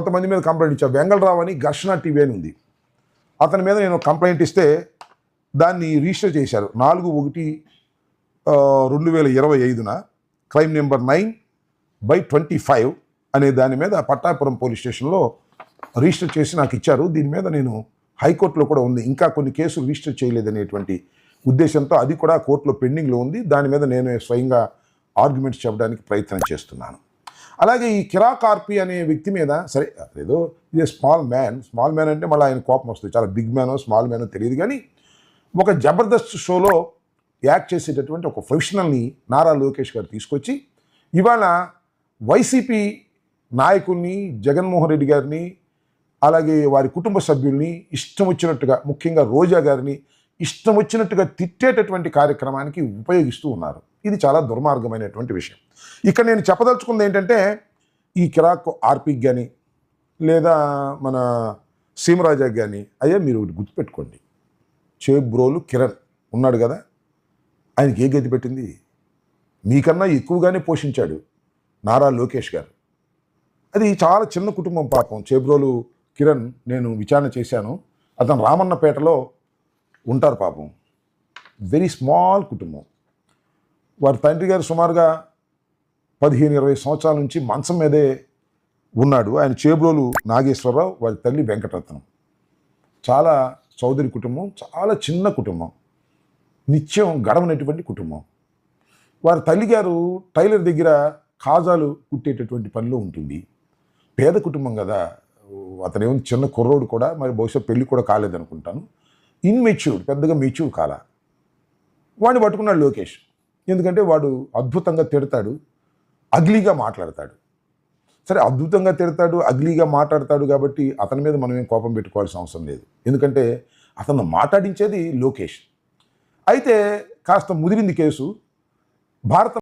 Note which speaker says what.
Speaker 1: కొంతమంది మీద కంప్లైంట్ ఇచ్చా వెంగళరావు అని ఘర్షణ టీవీ అని ఉంది. అతని మీద నేను కంప్లైంట్ ఇస్తే దాన్ని రిజిస్టర్ చేశారు. నాలుగు ఒకటి రెండు వేల ఇరవై ఐదున crime number nine by twenty five అనే దాని మీద పట్టాపురం పోలీస్ స్టేషన్లో రిజిస్టర్ చేసి నాకు ఇచ్చారు. దీని మీద నేను హైకోర్టులో కూడా ఉంది. ఇంకా కొన్ని కేసులు రిజిస్టర్ చేయలేదనేటువంటి ఉద్దేశంతో అది కూడా కోర్టులో పెండింగ్లో ఉంది. దాని మీద నేను స్వయంగా ఆర్గ్యుమెంట్స్ చెప్పడానికి ప్రయత్నం చేస్తున్నాను. అలాగే ఈ కిరాకార్పి అనే వ్యక్తి మీద సరే ఏదో ఇది స్మాల్ మ్యాన్ స్మాల్ మ్యాన్ అంటే మళ్ళీ ఆయన కోపం వస్తుంది. చాలా బిగ్ మ్యానో స్మాల్ మ్యానో తెలియదు కానీ ఒక జబర్దస్త్ షోలో యాక్ట్ చేసేటటువంటి ఒక ప్రొఫెషనల్ని నారా లోకేష్ గారు తీసుకొచ్చి ఇవాళ వైసీపీ నాయకుల్ని జగన్మోహన్ రెడ్డి గారిని అలాగే వారి కుటుంబ సభ్యుల్ని ఇష్టం వచ్చినట్టుగా ముఖ్యంగా రోజా గారిని ఇష్టం వచ్చినట్టుగా తిట్టేటటువంటి కార్యక్రమానికి ఉపయోగిస్తూ ఉన్నారు. ఇది చాలా దుర్మార్గమైనటువంటి విషయం. ఇక్కడ నేను చెప్పదలుచుకుంది ఏంటంటే ఈ కిరాక్ ఆర్పిక్ కానీ లేదా మన సీమరాజాకి కానీ అయ్యా మీరు ఒకటి గుర్తుపెట్టుకోండి. చేబ్రోలు కిరణ్ ఉన్నాడు కదా ఆయనకి ఏ గతి పెట్టింది? మీకన్నా ఎక్కువగానే పోషించాడు నారా లోకేష్ గారు. అది చాలా చిన్న కుటుంబం పాపం. చేబ్రోలు కిరణ్ నేను విచారణ చేశాను. అతను రామన్నపేటలో ఉంటారు పాపం. వెరీ స్మాల్ కుటుంబం. వారి తండ్రి గారు సుమారుగా పదిహేను ఇరవై సంవత్సరాల నుంచి మంచం మీదే ఉన్నాడు. ఆయన చేబ్రోలు నాగేశ్వరరావు వారి తల్లి వెంకటరత్నం. చాలా చౌదరి కుటుంబం చాలా చిన్న కుటుంబం. నిత్యం గడవనటువంటి కుటుంబం. వారి తల్లిగారు టైలర్ దగ్గర కాజాలు కుట్టేటటువంటి పనిలో ఉంటుంది. పేద కుటుంబం కదా. అతనేమో చిన్న కుర్రోడు కూడా మరి బహుశా పెళ్ళి కూడా కాలేదనుకుంటాను. ఇన్మెచ్యూర్డ్ పెద్దగా మెచ్యూర్ కాల. వాడిని పట్టుకున్నాడు లోకేష్. ఎందుకంటే వాడు అద్భుతంగా తిడతాడు అగ్లీగా మాట్లాడతాడు. సరే అద్భుతంగా తిడతాడు అగ్లీగా మాట్లాడతాడు కాబట్టి అతని మీద మనం ఏం కోపం పెట్టుకోవాల్సిన అవసరం లేదు. ఎందుకంటే అతను మాట్లాడించేది లోకేష్. అయితే కాస్త ముదిరింది కేసు. భారత